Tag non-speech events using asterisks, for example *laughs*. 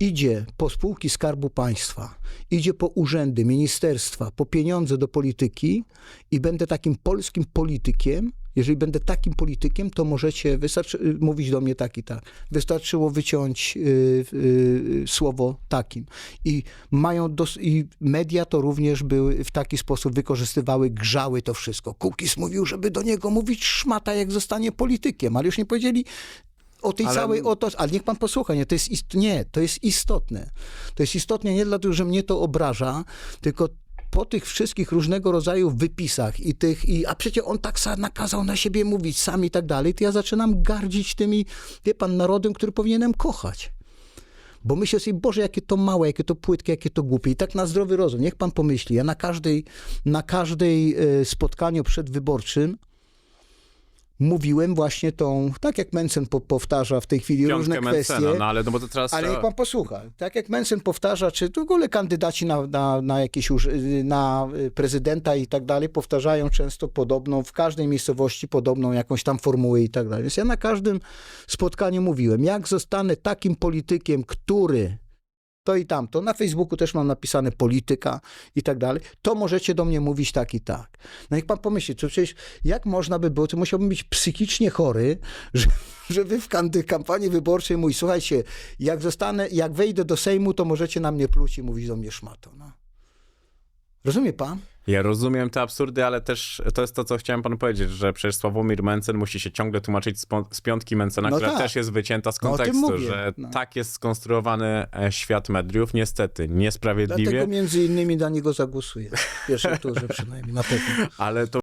idzie po spółki Skarbu Państwa, idzie po urzędy, ministerstwa, po pieniądze do polityki i będę takim polskim politykiem, jeżeli będę takim politykiem, to możecie, wystarczy y, mówić do mnie tak i tak. Wystarczyło wyciąć y, y, słowo takim. I mają dos- i media to również były w taki sposób wykorzystywały, grzały to wszystko. Kukis mówił, żeby do niego mówić szmata, jak zostanie politykiem, ale już nie powiedzieli o tej Ale- całej oto, ale niech pan posłucha, nie, to jest ist- nie, to jest istotne. To jest istotne nie dlatego, że mnie to obraża, tylko po tych wszystkich różnego rodzaju wypisach i tych, i, a przecież on tak sam nakazał na siebie mówić sam i tak dalej, to ja zaczynam gardzić tymi, wie pan, narodem, który powinienem kochać. Bo myślę sobie, Boże, jakie to małe, jakie to płytkie, jakie to głupie. I tak na zdrowy rozum, niech pan pomyśli. Ja na każdej, na każdej e, spotkaniu przedwyborczym mówiłem właśnie tą, tak jak Mensen po, powtarza w tej chwili różne Piątkę kwestie. Mencena, no ale no bo to teraz Ale niech pan posłucha. Tak jak Mensen powtarza, czy w ogóle kandydaci na, na, na jakieś już, na prezydenta i tak dalej powtarzają często podobną, w każdej miejscowości podobną jakąś tam formułę i tak dalej. Więc ja na każdym spotkaniu mówiłem, jak zostanę takim politykiem, który to i tamto, na Facebooku też mam napisane polityka i tak dalej, to możecie do mnie mówić tak i tak. No niech pan pomyśli, to przecież jak można by było, to musiałbym być psychicznie chory, *laughs* że, że wy w kampanii wyborczej mój, słuchajcie, jak zostanę, jak wejdę do Sejmu, to możecie na mnie pluć i mówić do mnie szmato. No. Rozumie pan? Ja rozumiem te absurdy, ale też to jest to, co chciałem panu powiedzieć, że przecież Sławomir Mencen musi się ciągle tłumaczyć z, po- z piątki Mencena, No która tak. też jest wycięta z No kontekstu, mówię, że no. tak jest skonstruowany e, świat mediów, niestety, niesprawiedliwie, Dlatego między innymi na niego zagłosuję. W pierwszej turze przynajmniej, na pewno. *laughs* ale to